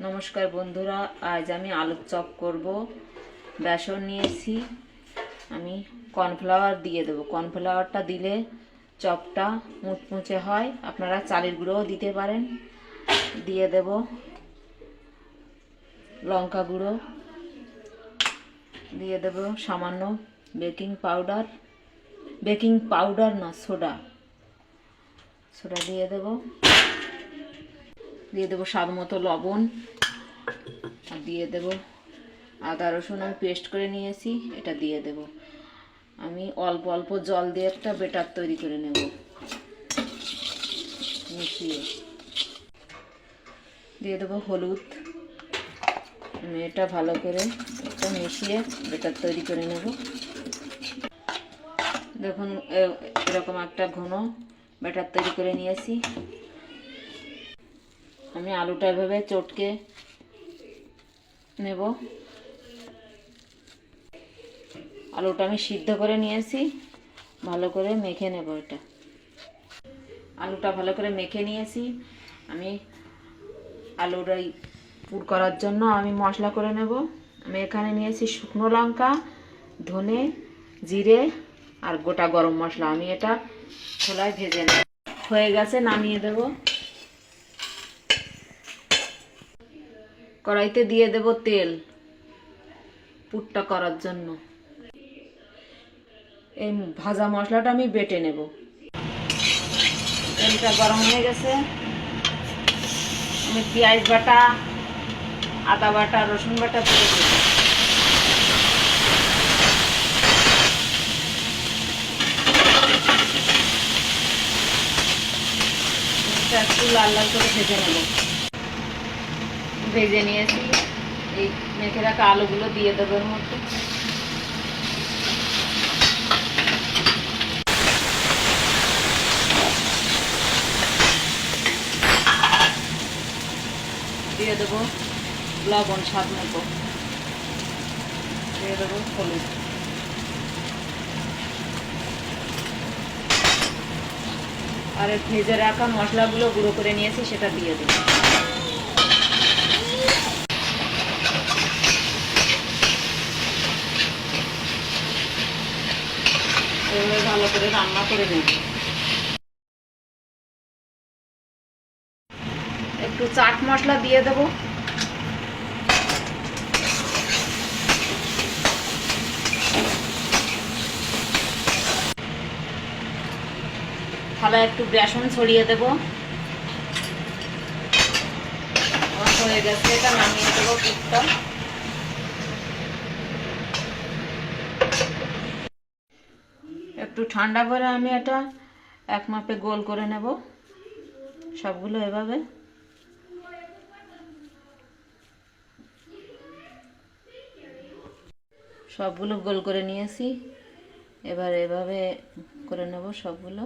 নমস্কার বন্ধুরা, আজ আমি আলুর চপ করব। বেসন নিয়েছি, আমি কর্নফ্লাওয়ার দিয়ে দেবো। কর্নফ্লাওয়ারটা দিলে চপটা মুচমুচে হয়। আপনারা চালের গুঁড়োও দিতে পারেন। দিয়ে দেব লঙ্কা গুঁড়ো। দিয়ে দেব সামান্য বেকিং পাউডার। বেকিং পাউডার না, সোডা। সোডা দিয়ে দেবো। দিয়ে দেবো স্বাদ মতো লবণ। আর দিয়ে দেবো আদা রসুন আমি পেস্ট করে নিয়েছি, এটা দিয়ে দেব। আমি অল্প অল্প জল দিয়ে একটা বেটার তৈরি করে নেব। মিশিয়ে। দিয়ে দেবো হলুদ। আমি এটা ভালো করে একটা মিশিয়ে বেটার তৈরি করে নেব। দেখুন এরকম একটা ঘন ব্যাটার তৈরি করে নিয়েছি। আমি আলুটা এভাবে চটকে নেব। আলুটা আমি সিদ্ধ করে নিয়েছি, ভালো করে মেখে নেব এটা। আলুটা ভালো করে মেখে নিয়েছি। আমি আলুর এই পুর করার জন্য আমি মশলা করে নেব। আমি এখানে নিয়েছি শুকনো লঙ্কা, ধনে, জিরে আর গোটা গরম মশলা। আমি এটা খোলায় ভেজে নেব। হয়ে গেছে, নামিয়ে দেবো। কড়াইতে দিয়ে দেব তেল পুরটা করার জন্য। এই ভাজা মশলাটা আমি বেটে নেব। তেলটা গরম হয়ে গেছে। আমি পেঁয়াজ বাটা, আদা বাটা, রসুন বাটা দিয়ে দেব একটু লাল লাল করে ভেজে নেব। ভেজে নিয়েছি। এই মেখে রাখা আলুগুলো দিয়ে দেবো এর মধ্যে। দিয়ে দেবো লবণ স্বাদ মতো। দিয়ে দেবো হলুদ। আর ভেজে রাখা মশলাগুলো গুঁড়ো করে নিয়েছি, সেটা দিয়ে দেবো। এভাবে ভালো করে রান্না করে নেব। একটু চাট মশলা দিয়ে দেব। থালায় একটু বেসন ছড়িয়ে দেব। হয়ে গেছে, এটা নামিয়ে দেবো কুকটা একটু ঠান্ডা করে আমি এটা এক মাপে গোল করে নেব। সবগুলো এভাবে। সবগুলো গোল করে নিয়েছি। এবার এভাবে করে নেব সবগুলো।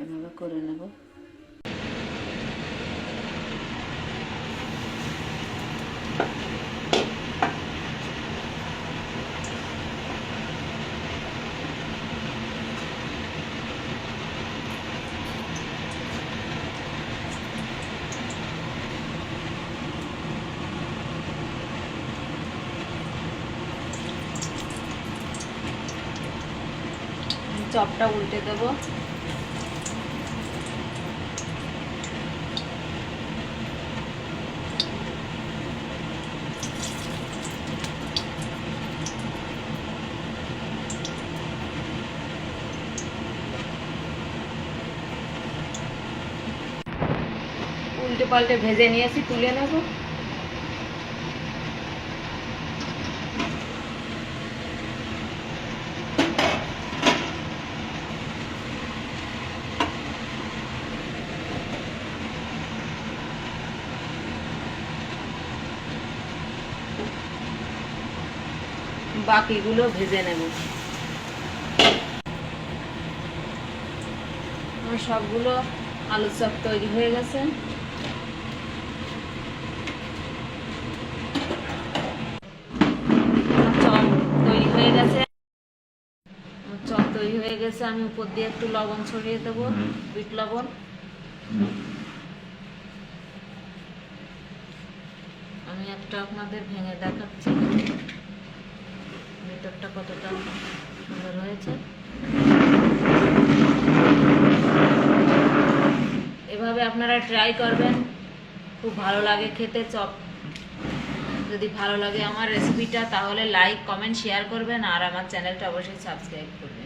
এভাবে করে নেব। চপটা উল্টে দেবো। উল্টে পাল্টে ভেজে নিয়েছি তুলে নেব। বাকিগুলো ভেজে নেব। আমার সবগুলো আলুর চপ তৈরি হয়ে গেছে। চপ তৈরি হয়ে গেছে। চপ তৈরি হয়ে গেছে আমি উপর দিয়ে একটু লবণ ছড়িয়ে দেবো। বিট লবণ। আমি একটা আপনাদের ভেঙে দেখাচ্ছি। ভেতরটা কতটা সুন্দর হয়েছে। এভাবে আপনারা ট্রাই করবেন। খুব ভালো লাগে খেতে, চপ। যদি ভালো লাগে আমার রেসিপিটা তাহলে লাইক কমেন্ট শেয়ার করবেন আর আমার চ্যানেলটা অবশ্যই সাবস্ক্রাইব করবেন।